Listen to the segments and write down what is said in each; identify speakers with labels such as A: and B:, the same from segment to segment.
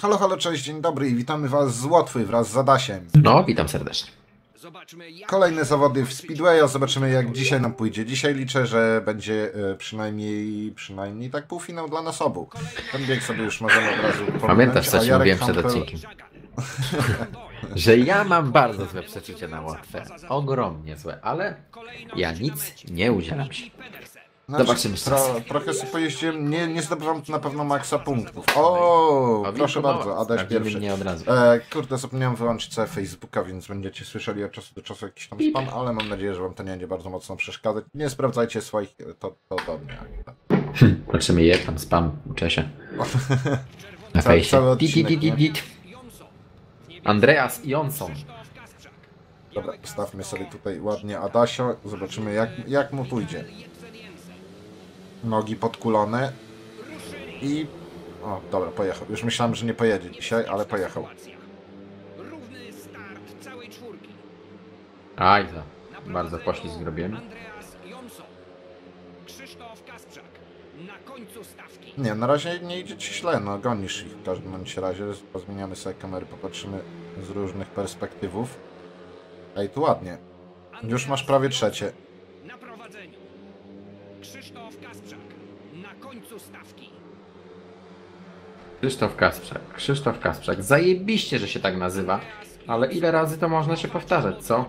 A: Halo, halo, cześć, dzień dobry i witamy Was z Łotwy wraz z Adasiem.
B: No, witam serdecznie.
A: Kolejne zawody w Speedwayu, zobaczymy jak dzisiaj nam pójdzie. Dzisiaj liczę, że będzie e, przynajmniej, przynajmniej tak półfinał dla nas obu. Ten bieg sobie już możemy od razu pominąć,
B: Pamiętasz, co ci mówiłem przed odcinkiem? Że ja mam bardzo złe przeczucie na łatwe. Ogromnie złe, ale ja nic nie udzielam się.
A: Znaczy,
B: Zobaczymy
A: tro. Trochę sobie pojeździłem, nie, nie zdobywam tu na pewno maksa punktów. O, proszę bardzo,
B: no,
A: Adaś pierwszy.
B: mnie od razu.
A: E, kurde, zapomniałem wyłączyć sobie Facebooka, więc będziecie słyszeli od czasu do czasu jakiś tam spam, ale mam nadzieję, że wam to nie będzie bardzo mocno przeszkadzać. Nie sprawdzajcie swoich, to, to do mnie.
B: Patrzymy je, tam spam, uczę się. Na fejsie. Andreas Jonsson.
A: Dobra, postawmy sobie tutaj ładnie Adasio, zobaczymy jak, jak mu pójdzie. Nogi podkulone i... O, dobra, pojechał. Już myślałem, że nie pojedzie dzisiaj, ale pojechał.
C: Równy start całej czwórki.
B: Aj, za. Bardzo poślizg zrobiłem.
C: Andreas. Krzysztof Kasprzak. Na końcu stawki.
A: Nie, na razie nie idzie ci źle, no gonisz ich w każdym bądź razie. Pozmieniamy sobie kamery, popatrzymy z różnych perspektywów. Ej, tu ładnie. Już masz prawie trzecie.
C: Krzysztof Kasprzak. Na końcu stawki.
B: Krzysztof Kasprzak. Krzysztof Kasprzak. Zajebiście, że się tak nazywa. Ale ile razy to można się powtarzać, co?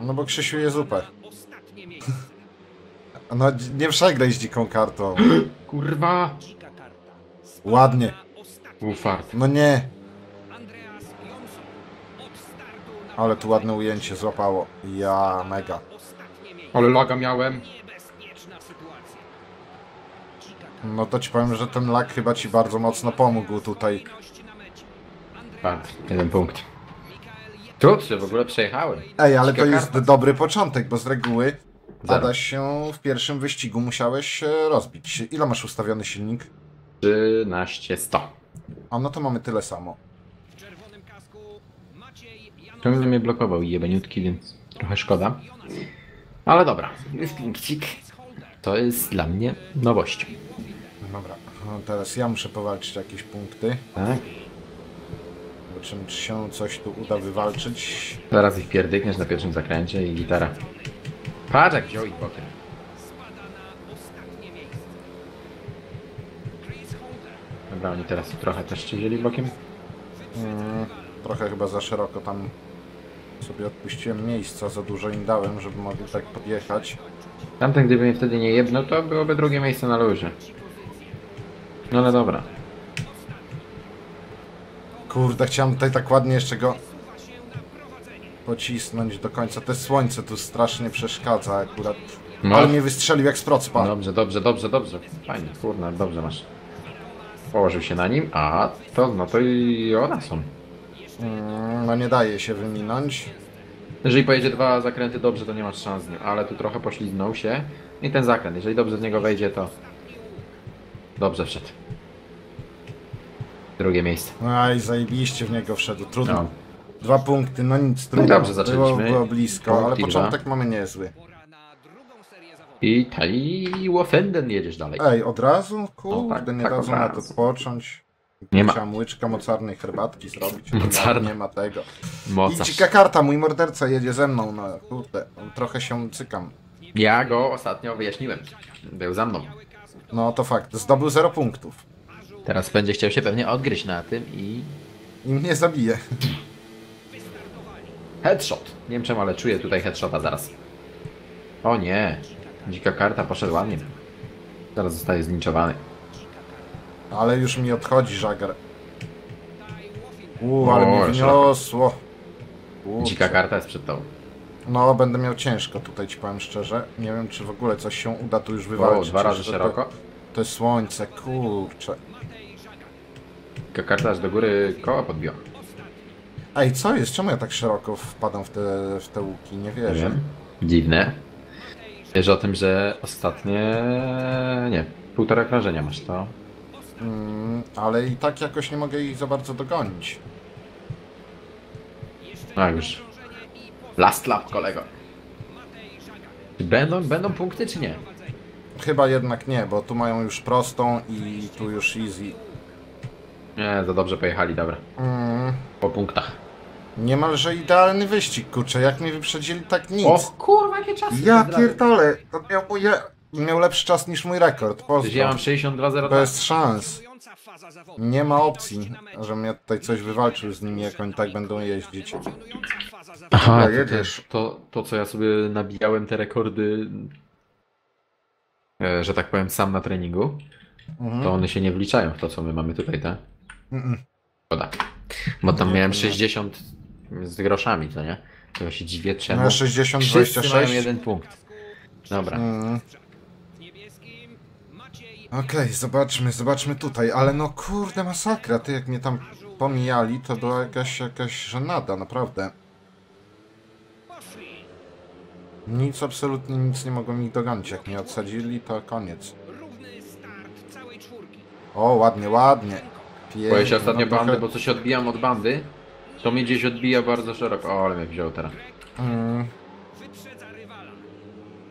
A: No bo Krzysiu jest super.
C: Ostatnie miejsce.
A: No nie przegraj z dziką kartą.
B: Kurwa.
A: Ładnie.
B: Ufart.
A: No nie. Ale tu ładne ujęcie złapało. Ja, mega.
B: Ale laga miałem.
A: No to ci powiem, że ten lak chyba ci bardzo mocno pomógł tutaj.
B: Patrz, jeden punkt. Że w ogóle przejechałem.
A: Ej, ale to jest dobry początek, bo z reguły
B: Zero.
A: Się w pierwszym wyścigu musiałeś rozbić. Ile masz ustawiony silnik?
B: 13 100.
A: A no to mamy tyle samo.
C: W czerwonym kasku Maciej Janowski.
B: Ciągle mnie blokował jebeniutki, więc trochę szkoda. Ale dobra, jest punkcik. To jest dla mnie nowość.
A: Dobra, no teraz ja muszę powalczyć jakieś punkty.
B: Tak?
A: Zobaczymy, czy się coś tu uda wywalczyć.
B: Zaraz ich pierdykniesz na pierwszym zakręcie i gitara. Patrz jak wziął ich bokiem. Dobra, oni teraz trochę też cię wzięli bokiem.
A: Mm, trochę chyba za szeroko tam sobie odpuściłem miejsca, za dużo im dałem, żeby mogli tak podjechać.
B: Tamten gdyby mnie wtedy nie jebnął, to byłoby drugie miejsce na luzie. No ale dobra.
A: Kurde, chciałem tutaj tak ładnie jeszcze go pocisnąć do końca. Te słońce tu strasznie przeszkadza akurat.
B: No.
A: Ale mnie wystrzelił jak z procpa.
B: Dobrze, dobrze, dobrze, dobrze. Fajnie, kurna, dobrze masz. Położył się na nim, a to, no to i ona są.
A: Mm, no nie daje się wyminąć.
B: Jeżeli pojedzie dwa zakręty dobrze, to nie masz szans z nim, ale tu trochę poślizgnął się. I ten zakręt, jeżeli dobrze z niego wejdzie, to dobrze wszedł. Drugie miejsce.
A: Aj, zajebiście w niego wszedł. Trudno.
B: No.
A: Dwa punkty, no nic, trudno.
B: dobrze zaczęliśmy.
A: Było, było blisko, ale
B: Punkty
A: początek mamy niezły.
B: I Tali Łofenden jedziesz dalej.
A: Ej, od razu? Kurde,
B: No tak,
A: nie
B: tak,
A: dadzą na to
B: razu.
A: odpocząć.
B: Nie ma.
A: Chciałem łyczka mocarnej herbatki zrobić.
B: Mocarna.
A: Nie ma tego. I
B: Mocarz.
A: dzika karta, mój morderca jedzie ze mną, no kurde, trochę się cykam.
B: Ja go ostatnio wyjaśniłem. Był za mną.
A: No to fakt, zdobył 0 punktów.
B: Teraz będzie chciał się pewnie odgryźć na tym i...
A: I mnie zabije.
B: Headshot. Nie wiem czemu, ale czuję tutaj headshota zaraz. O nie. Dzika karta poszedł ładnie. Zaraz zostaje zlinczowany.
A: Ale już mi odchodzi żagar. Uuu, ale mnie
B: jeszcze
A: wyniosło. Kurczę.
B: Dzika karta jest przed tobą.
A: No, będę miał ciężko tutaj, ci powiem szczerze. Nie wiem, czy w ogóle coś się uda tu już wywalczyć.
B: O, dwa razy
A: to-
B: szeroko.
A: To jest słońce, kurczę.
B: Dzika karta aż do góry koła podbiła.
A: Ej, co jest? Czemu ja tak szeroko wpadam w te, w te łuki? Nie
B: Nie
A: wierzę.
B: wiem. Dziwne. Wiesz o tym, że ostatnie... Nie, półtora krążenia masz to.
A: Mm, ale i tak jakoś nie mogę ich za bardzo dogonić.
B: No już. Last lap, kolego. Będą, będą punkty, czy nie?
A: Chyba jednak nie, bo tu mają już prostą i tu już easy.
B: Nie, za dobrze pojechali, dobra.
A: Mm,
B: Po punktach.
A: niemalże idealny wyścig, kurczę. Jak mnie wyprzedzili, tak nic.
B: O kurwa, jakie czasy!
A: Ja pierdolę. To miał, moje, miał lepszy czas niż mój rekord.
B: Ja mam
A: Pozdro.
B: 62,02.
A: Bez szans.
C: Faza zawodu.
A: Nie ma opcji, żebym ja tutaj coś wywalczył z nimi, jak oni tak będą jeździć.
B: Aha, to,
A: jedziesz.
B: to, to co ja sobie nabijałem te rekordy, e, że tak powiem, sam na treningu,
A: Mhm.
B: to one się nie wliczają w to, co my mamy tutaj, tak? Szkoda. Bo tam
A: Nie,
B: miałem
A: to nie.
B: 60 z groszami, co nie? To ja się dziwię czemu.
A: No 60,
B: Wszyscy mają
A: 26.
B: jeden punkt. Dobra.
A: Mm. Okej, zobaczmy, zobaczmy tutaj, ale no kurde masakra, ty jak mnie tam pomijali, to była jakaś, jakaś żenada, naprawdę. Nic, absolutnie nic nie mogło mi dogonić, jak mnie odsadzili, to koniec. O, ładnie, ładnie. Pięknie,
B: Boję się ostatnio
A: no
B: bandy,
A: trochę-
B: bo coś odbijam od bandy. To mnie gdzieś odbija bardzo szeroko. O, ale mnie wziął teraz.
A: Mm,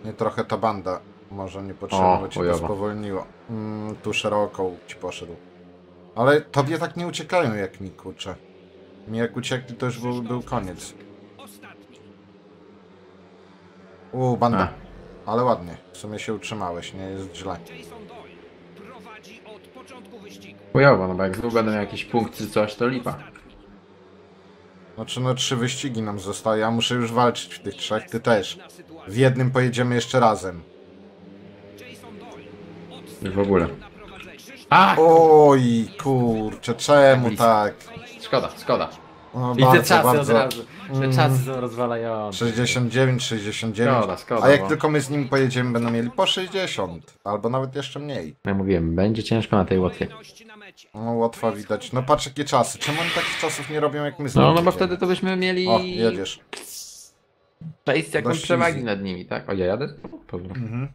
A: nie trochę ta banda, może niepotrzebnie, bo cię to spowolniło. Mm, tu szeroko ci poszedł. Ale tobie tak nie uciekają jak mi, kurczę. Mi jak uciekli, to już był, był koniec.
C: Ostatni.
A: U, banda.
B: A.
A: Ale ładnie, w sumie się utrzymałeś, nie jest źle.
B: Chujowo, no bo jak znów będą jakieś punkty coś, to lipa.
A: Znaczy no trzy wyścigi nam zostaje, ja muszę już walczyć w tych trzech, ty też. W jednym pojedziemy jeszcze razem.
B: W ogóle. A!
A: Oj, kurczę, czemu tak?
B: Szkoda, szkoda.
A: No,
B: I te
A: bardzo,
B: czasy od
A: bardzo.
B: razu. Te
A: Mm.
B: czasy są rozwalające.
A: 69, 69.
B: Szkoda, szkoda,
A: A jak
B: bo-
A: tylko my z nim pojedziemy, będą mieli po 60. Albo nawet jeszcze mniej.
B: Ja mówiłem, będzie ciężko na tej łotwie.
A: No łatwa widać. No patrz jakie czasy. Czemu oni takich czasów nie robią jak my z
B: No,
A: nimi
B: no bo
A: jedziemy?
B: wtedy to byśmy mieli
A: O, jedziesz.
B: przejść jakąś
A: Dość
B: przewagi nad nimi, tak? O, ja jadę? Dobra.
A: Mhm.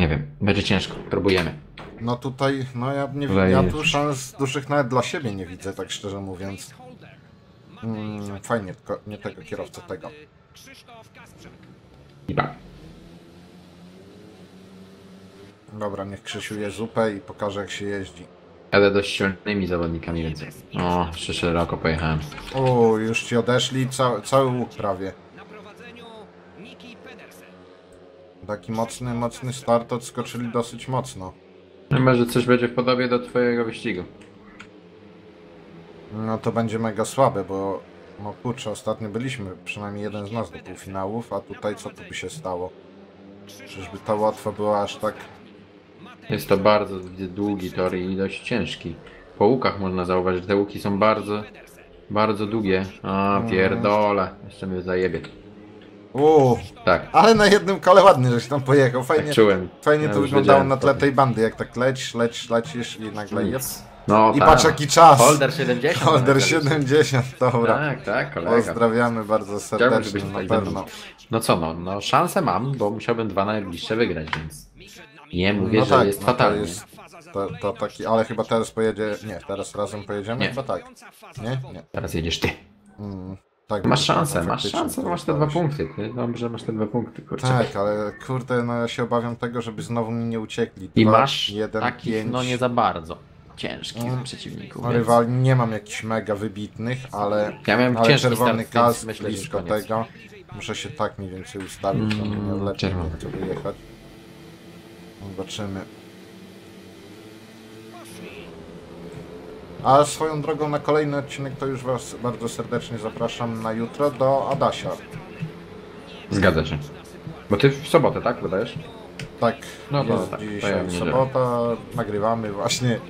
B: Nie wiem, będzie ciężko, próbujemy.
A: No tutaj, no ja nie
B: Tutaj
A: ja tu szans dużych nawet dla siebie nie widzę, tak szczerze mówiąc. Mm, fajnie, tylko nie tego kierowcę, tego.
B: Lipa.
A: Dobra, niech Krzysiu je zupę i pokaże jak się jeździ.
B: Jadę dość silnymi zawodnikami, więc... O, jeszcze szeroko pojechałem.
A: O, już ci odeszli, ca cały łuk prawie.
C: Na prowadzeniu Niki Pedersen.
A: Taki mocny, mocny start odskoczyli dosyć mocno.
B: Chyba, że coś będzie w podobie do twojego wyścigu.
A: No to będzie mega słabe, bo no kurczę, ostatnio byliśmy, przynajmniej jeden z nas do półfinałów, a tutaj co tu by się stało? Czyżby ta łatwa była aż tak...
B: Jest to bardzo długi tor i dość ciężki. Po łukach można zauważyć, że te łuki są bardzo, bardzo długie. A, pierdole. Jeszcze mnie zajebie.
A: Uuu,
B: Tak,
A: ale na jednym kole ładnie, żeś tam pojechał, fajnie,
B: tak czułem.
A: fajnie
B: Ja
A: to wyglądało na tle tej bandy, jak tak lecisz, lecisz, lecisz i nagle jest.
B: No
A: I
B: tak.
A: patrz jaki czas!
B: Holder 70.
A: Holder
B: nawet.
A: 70, dobra.
B: Tak, tak, kolega.
A: Pozdrawiamy bardzo serdecznie,
B: żebyś
A: na pewno.
B: No co no, no szansę mam, bo musiałbym dwa najbliższe wygrać, więc nie mówię,
A: No
B: że
A: tak,
B: jest
A: no to
B: fatalnie.
A: jest- To, to taki, ale chyba teraz pojedzie, nie, teraz razem pojedziemy?
B: Nie.
A: Chyba tak. Nie? Nie.
B: Teraz jedziesz ty.
A: Mm, tak
B: Masz szansę,
A: no,
B: masz szansę, masz te dwa punkty. Ty dobrze masz te dwa punkty, kurczę.
A: Tak, ale kurde, no ja się obawiam tego, żeby znowu mi nie uciekli.
B: I
A: Dwa,
B: masz
A: jeden,
B: takich,
A: pięć.
B: no nie za bardzo ciężkich
A: Mm.
B: przeciwników.
A: No,
B: więc-
A: rywali nie mam jakichś mega wybitnych, ale,
B: Ja miałem
A: ale
B: ciężki
A: czerwony
B: start,
A: kask
B: myślę,
A: blisko tego. Muszę się tak mniej więcej ustawić, żeby
B: Mm,
A: miał lepiej wyjechać. Zobaczymy. A swoją drogą na kolejny odcinek to już Was bardzo serdecznie zapraszam na jutro do Adasia.
B: Zgadza się. Bo ty w sobotę, tak, wydajesz?
A: Tak,
B: No to tak, to ja
A: sobota, nagrywamy właśnie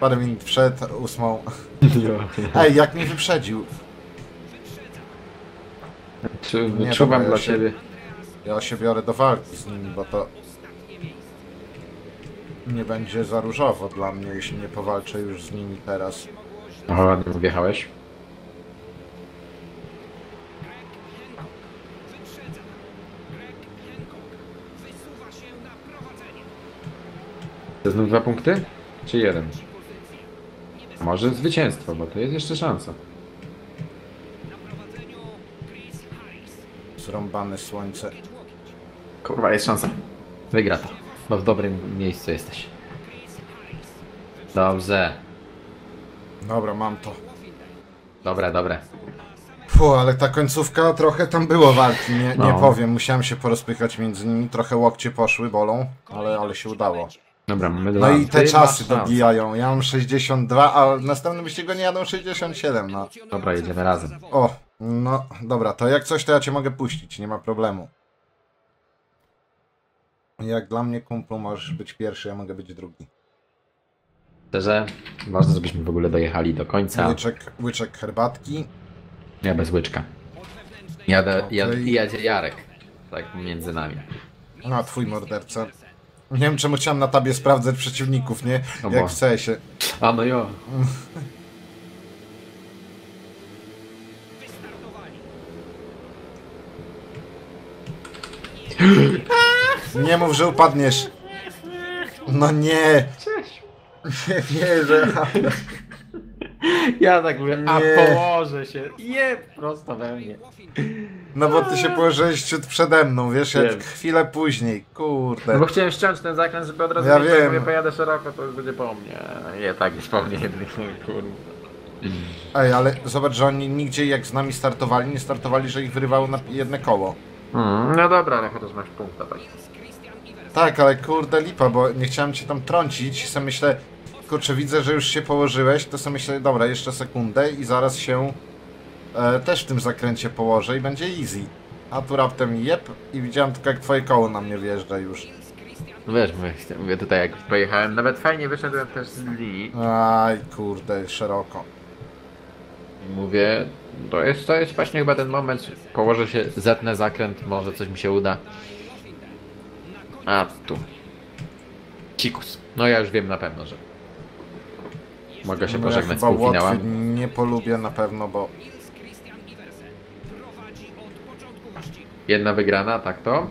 A: parę minut przed ósmą. Ej, jak mnie wyprzedził.
B: Czu,
A: Nie,
B: czuwam
A: dobra, ja
B: dla
A: się-
B: ciebie.
A: Ja się biorę do walki z nimi, bo to nie będzie za różowo dla mnie, jeśli nie powalczę już z nimi teraz.
B: O, ładnie wjechałeś. To znów dwa punkty? Czy jeden? Może zwycięstwo, bo to jest jeszcze szansa.
A: Zrąbane słońce.
B: Kurwa, jest szansa. Wygra to. Bo w dobrym miejscu jesteś. Dobrze.
A: Dobra, mam to.
B: Dobre, dobre.
A: Fu, ale ta końcówka trochę tam było walki, nie, nie
B: No.
A: powiem. Musiałem się porozpychać między nimi, trochę łokcie poszły, bolą, ale, ale się udało.
B: Dobra, mamy
A: No
B: dwa.
A: i te
B: Ty
A: czasy dobijają. Ja mam 62, a w następnym wyścigu nie jadą 67, no.
B: Dobra, jedziemy razem.
A: O, no dobra, to jak coś to ja cię mogę puścić, nie ma problemu. Jak dla mnie kumplu możesz być pierwszy, ja mogę być drugi.
B: Szczerze, ważne, żebyśmy w ogóle dojechali do końca.
A: Łyczek, łyczek herbatki.
B: Ja bez łyczka. Jadę,
A: Okej.
B: jad, jadzie Jarek. Tak między nami.
A: No, twój morderca. Nie wiem czemu chciałem na tabie sprawdzać przeciwników, nie?
B: O
A: Jak
B: Boże.
A: w CS-ie.
B: A no jo.
A: Nie mów, że upadniesz. No nie. Nie wierzę.
B: Ja tak mówię, a
A: Nie.
B: położę się. Je, prosto we mnie.
A: No bo ty się położyłeś ciut przede mną, wiesz,
B: Wiem.
A: chwilę później. Kurde.
B: No bo chciałem ściąć ten zakręt, żeby od razu
A: Ja
B: mieć, tak
A: wiem.
B: mówię, pojadę szeroko, to już będzie po mnie. Nie, tak jest po mnie jednak, kurde.
A: Ej, ale zobacz, że oni nigdzie jak z nami startowali, nie startowali, że ich wyrywało na jedne koło.
B: Mm, no dobra, ale chociaż masz punkta, tak.
A: Tak, ale kurde lipa, bo nie chciałem cię tam trącić. Sam myślę, kurczę, widzę, że już się położyłeś, to sobie myślę, dobra, jeszcze sekundę i zaraz się e, też w tym zakręcie położę i będzie easy. A tu raptem jep i widziałem tylko jak twoje koło na mnie wjeżdża już.
B: No wiesz, mówię, mówię tutaj jak pojechałem, nawet fajnie wyszedłem też z linii.
A: Aj, kurde, szeroko.
B: Mówię, to jest, to jest właśnie chyba ten moment, położę się, zetnę zakręt, może coś mi się uda. A tu. Cikus. No ja już wiem na pewno, że mogę się
A: No
B: pożegnać z półfinałem.
A: nie polubię na pewno, bo
B: Jedna wygrana, tak to?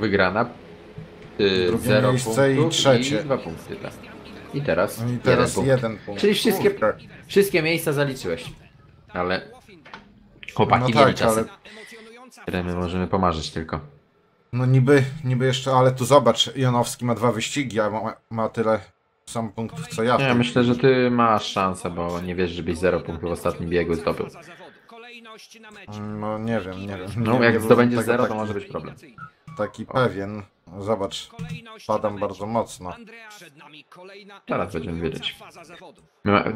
B: Wygrana. Yy,
A: Drugie
B: zero
A: miejsce i trzecie.
B: I dwa punkty, tak. I teraz,
A: i teraz
B: jeden
A: jeden,
B: punkt.
A: punkt.
B: Czyli wszystkie,
A: Kurde.
B: wszystkie miejsca zaliczyłeś. Ale chłopaki
A: No
B: mieli
A: tak,
B: czasy,
A: ale
B: które my możemy pomarzyć tylko.
A: no niby, niby jeszcze, ale tu zobacz, Jonowski ma dwa wyścigi, a ma, ma tyle sam punktów co ja.
B: Ja myślę, że ty masz szansę, bo nie wiesz, żebyś zero punktów w ostatnim biegu zdobył.
A: No nie wiem, nie wiem.
B: No,
A: nie,
B: jak zdobędziesz
A: byłem
B: zero,
A: tego
B: to
A: taki,
B: może być problem.
A: Taki pewien. Zobacz, padam bardzo mocno.
B: Zaraz będziemy wiedzieć.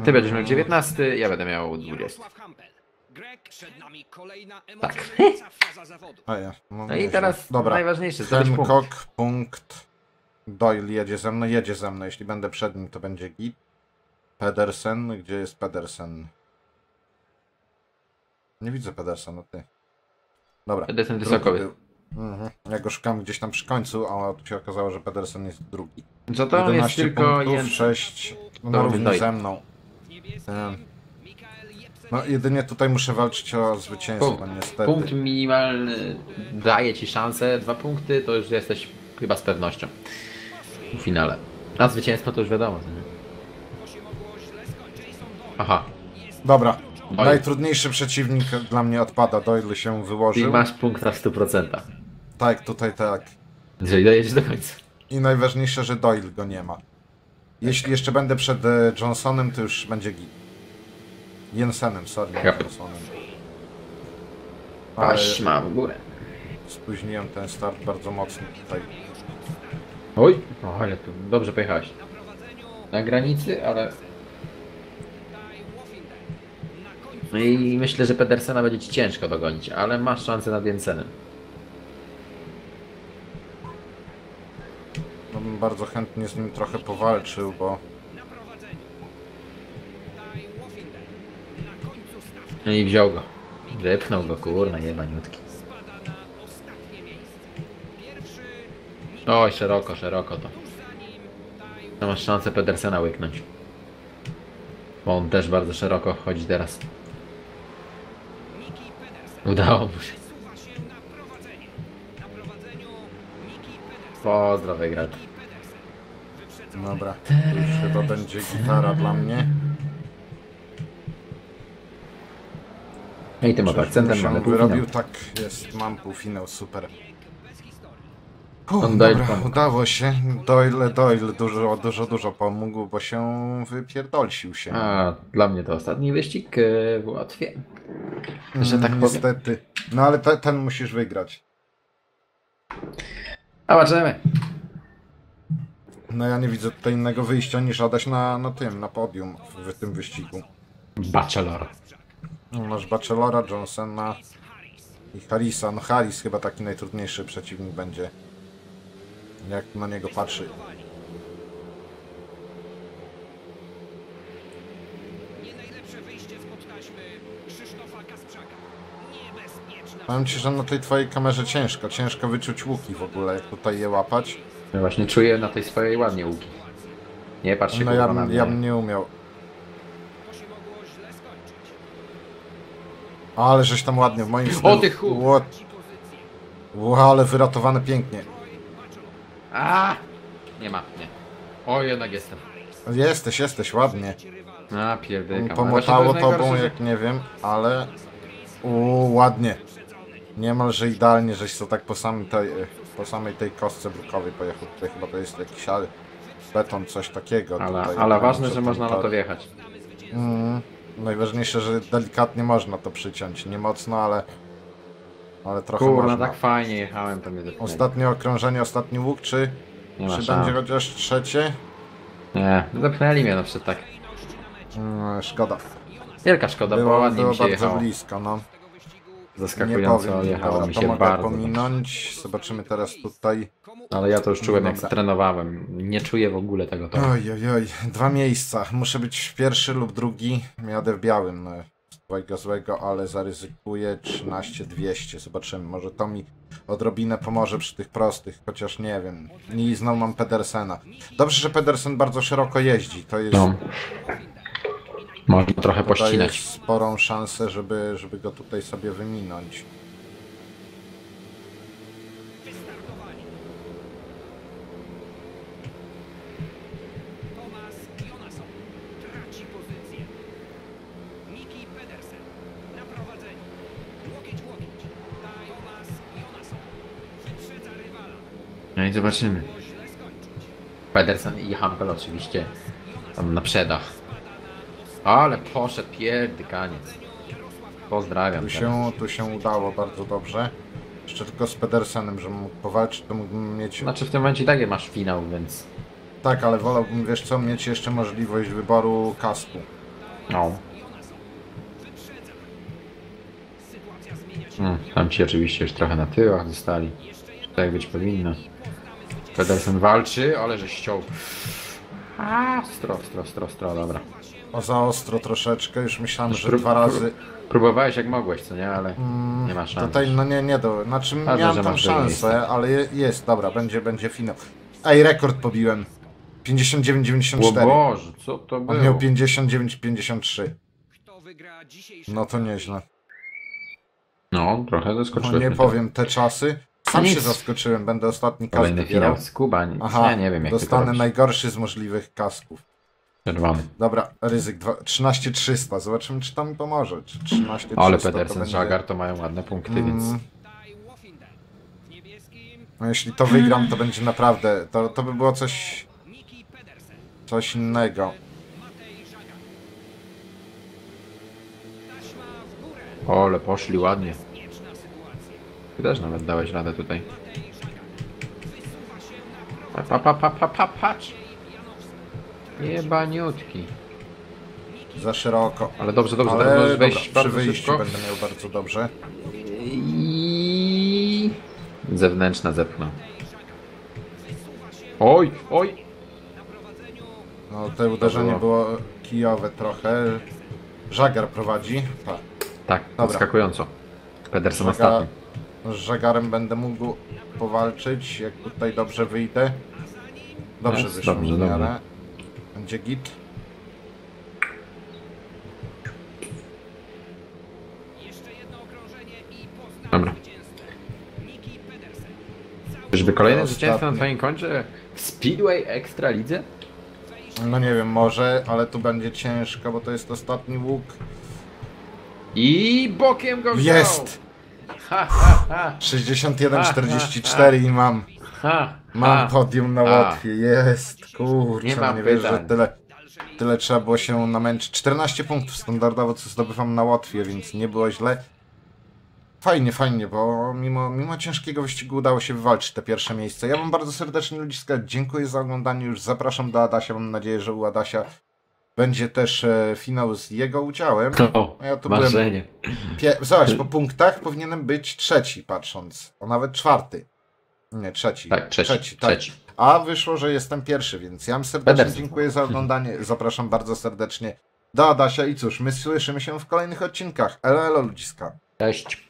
B: Ty będziesz miał 19, ja będę miał 20. Tak.
A: A ja, no,
B: No i teraz
A: Dobra,
B: najważniejsze, zdobyć punkt.
A: Hancock, punkt. Doyle jedzie ze mną, jedzie ze mną. Jeśli będę przed nim, to będzie git. Pedersen, gdzie jest Pedersen? Nie widzę Pedersena, ty. Dobra.
B: Pedersen
A: drugi
B: wysoko.
A: był. Mhm. Ja go szukam gdzieś tam przy końcu, a tu się okazało, że Pedersen jest drugi.
B: Co to jest
A: 11
B: tylko
A: punktów,
B: jeden.
A: 6 no,
B: To
A: na równi ze mną. No jedynie tutaj muszę walczyć o zwycięstwo,
B: Punkt,
A: niestety.
B: punkt minimalny daje ci szansę, dwa punkty to już jesteś chyba z pewnością w finale. A zwycięstwo to już wiadomo. Aha,
A: Dobra,
B: Oj.
A: najtrudniejszy przeciwnik dla mnie odpada. Doyle się wyłożył.
B: masz punkt na 100%.
A: Tak, tutaj tak.
B: Jeżeli dojedziesz do końca.
A: I najważniejsze, że Doyle go nie ma. Jeśli jeszcze będę przed e, Johnsonem, to już będzie git. Jensenem, sorry, nie
B: Yep.
A: Johnsonem. Ale
B: Paść ma w górę.
A: spóźniłem ten start bardzo mocno tutaj.
B: Oj, o, ale tu dobrze pojechałeś. Na granicy, ale... No i myślę, że Pedersena będzie ci ciężko dogonić, ale masz szansę nad Jensenem.
A: No, bym bardzo chętnie z nim trochę powalczył, bo
B: No i wziął go. Wypchnął go, kurna, jebaniutki. Oj, szeroko, szeroko to. To masz szansę Pedersena łyknąć. Bo on też bardzo szeroko chodzi teraz. Udało mu się. Pozdro wygrał.
A: dobra, już chyba będzie gitara dla mnie.
B: No i tym oto akcentem mamy półfinał.
A: wyrobił, tak jest, mam półfinał, super. Uff,
B: On Doyle
A: dobra,
B: pomógł.
A: udało się. Doyle, Doyle dużo, dużo, dużo pomógł, bo się wypierdolsił się.
B: A, dla mnie to ostatni wyścig e, w łatwie. Że tak
A: Mm,
B: powiem.
A: Niestety. No ale te, ten musisz wygrać.
B: Zobaczymy.
A: No ja nie widzę tutaj innego wyjścia niż Adaś na, na tym, na podium w, w tym wyścigu.
B: Bachelor.
A: Masz Bachelora, Johnsona i Harrisa. No Harris chyba taki najtrudniejszy przeciwnik będzie. Jak na niego patrzy. Powiem ci, że na tej twojej kamerze ciężko. Ciężko wyczuć łuki w ogóle, jak tutaj je łapać.
B: Ja właśnie czuję na tej swojej ładnie łuki. Nie patrz się
A: No ja,
B: na mnie.
A: ja bym nie umiał.
C: To się mogło źle skończyć.
A: Ale żeś tam ładnie w moim
B: O, ty
A: Ło, ale wyratowane pięknie.
B: A! Nie ma, nie. O, jednak jestem.
A: Jesteś, jesteś, ładnie.
B: A, pierdykam.
A: Pomotało tobą, jak nie wiem, ale... Uuu, ładnie. Niemalże idealnie, żeś to tak po samej tej, po samej tej kostce brukowej pojechał. Tutaj chyba to jest jakiś ale- beton, coś takiego.
B: Ale,
A: tutaj,
B: ale ważne, że można na to wjechać.
A: Mm, najważniejsze, że delikatnie można to przyciąć. Nie mocno, ale... Ale trochę
B: Kurna,
A: można.
B: tak fajnie jechałem, mnie zepchnęli.
A: Ostatnie okrążenie, ostatni łuk, czy,
B: Nie ma
A: czy
B: szans.
A: będzie chociaż trzecie?
B: Nie, zepchnęli mnie no przed tak.
A: Mm, szkoda.
B: Wielka szkoda, bo
A: Było,
B: ładnie
A: było
B: mi się
A: bardzo
B: jechało.
A: blisko, no. Nie
B: Zaskakująco
A: powiem.
B: jechało
A: Dobra,
B: mi
A: to
B: się
A: mogę
B: bardzo.
A: pominąć. Zobaczymy teraz tutaj.
B: Ale ja to już czułem jak
A: Dobra.
B: trenowałem. Nie czuję w ogóle tego toru.
A: Oj, oj, oj. Dwa miejsca. Muszę być pierwszy lub drugi. Jadę w białym. no, Twojego złego, ale zaryzykuję 13200. Zobaczymy. Może to mi odrobinę pomoże przy tych prostych, chociaż nie wiem. I znowu mam Pedersena. Dobrze, że Pedersen bardzo szeroko jeździ. To jest.
B: No. Można trochę pościnać.
A: sporą szansę, żeby, żeby go tutaj sobie wyminąć.
B: No i zobaczymy. Pedersen i Hampel oczywiście tam na przedach. Ale poszedł pierdykaniec. Pozdrawiam.
A: Tu
B: teraz.
A: się, tu się udało bardzo dobrze. Jeszcze tylko z Pedersenem, żebym mógł powalczyć, to mógłbym mieć...
B: Znaczy w tym momencie i tak masz finał, więc...
A: Tak, ale wolałbym, wiesz co, mieć jeszcze możliwość wyboru kasku.
B: No.
C: Sytuacja zmienia się.
B: Mm, tam ci oczywiście już trochę na tyłach zostali. Tak być powinno. Pedersen walczy, ale że ściął. A, stro, stro, stro, stro, dobra.
A: O, za ostro troszeczkę, już myślałem, że
B: Prób-
A: dwa razy...
B: Próbowałeś jak mogłeś, co nie? Ale nie ma szans.
A: Tutaj, no nie, nie do... Znaczy,
B: Ważne,
A: miałem
B: że
A: tam
B: masz drugie miejsce.
A: szansę, ale je- jest, dobra, będzie, będzie finał. Ej, rekord pobiłem. 59-94.
B: O Boże, co to
A: On miał
B: było?
A: 59-53.
C: Kto wygra dzisiejszy
A: No to nieźle.
B: No, trochę
A: No
B: zaskoczyłem.
A: nie
B: mnie
A: powiem, te czasy. Sam
B: Nic.
A: się zaskoczyłem, będę ostatni kask
B: Kolejny
A: wybierał.
B: finał z Kuba. Nic,
A: Aha,
B: ja nie wiem jak ty to
A: dostanę
B: robisz.
A: najgorszy z możliwych kasków.
B: Czerwony.
A: Dobra, ryzyk dwa- 13300. Zobaczymy, czy to mi pomoże. Czy 13300
B: Ale Pedersen,
A: będzie-
B: Żagar to mają ładne punkty,
A: Mm,
B: więc...
A: No jeśli to wygram, to będzie naprawdę. To, to by było coś, coś innego.
B: Ole, poszli ładnie. Ty też nawet dałeś radę tutaj. Pa, pa, pa, pa, pa, patrz! Jebaniutki.
A: Za szeroko.
B: Ale dobrze, dobrze,
A: Ale
B: teraz możesz
A: dobra,
B: wejść
A: przy
B: bardzo
A: wyjściu
B: szybko.
A: będę miał bardzo dobrze.
B: I... Zewnętrzna zepchnął. Oj, oj!
A: No, to uderzenie
B: było-
A: było kijowe trochę. Żagar prowadzi. Tak.
B: Tak,
A: Dobra.
B: podskakująco. Pedersen
A: Żagar,
B: ostatni.
A: z Żagarem będę mógł powalczyć, jak tutaj dobrze wyjdę. Dobrze
B: Jest,
A: wyszło
B: dobrze,
A: mi w miarę.
B: dobrze.
A: Będzie git.
C: Jeszcze jedno okrążenie i poznań
B: Dobra. Czyżby kolejne
A: Ostatni.
B: zwycięstwo na twoim koncie w Speedway Extra Lidze?
A: No nie wiem, może, ale tu będzie ciężko, bo to jest ostatni łuk.
B: I bokiem go wziął!
A: Jest!
B: Ha, ha, ha.
A: 61-44 i mam.
B: Ha,
A: Mam
B: ha.
A: podium na
B: A.
A: Łotwie, jest, kurczę,
B: Nie
A: nie,
B: ma
A: nie wiesz, że
B: pytań.
A: tyle, tyle trzeba było się namęczyć. 14 punktów standardowo, co zdobywam na Łotwie, więc nie było źle. Fajnie, fajnie, bo mimo, mimo ciężkiego wyścigu udało się wywalczyć te pierwsze miejsce. Ja wam bardzo serdecznie ludziska dziękuję za oglądanie, już zapraszam do Adasia, mam nadzieję, że u Adasia będzie też e, finał z jego udziałem.
B: O,
A: A ja tu byłem
B: marzenie.
A: Pie- Zobacz, po punktach powinienem być trzeci, patrząc. O nawet czwarty. Nie, trzeci.
B: Tak, trzeci.
A: trzeci, tak.
B: trzeci.
A: A wyszło, że jestem pierwszy, więc ja serdecznie dziękuję za oglądanie. Zapraszam bardzo serdecznie do Adasia i cóż, my słyszymy się w kolejnych odcinkach. Elo, elo ludziska.
B: Cześć.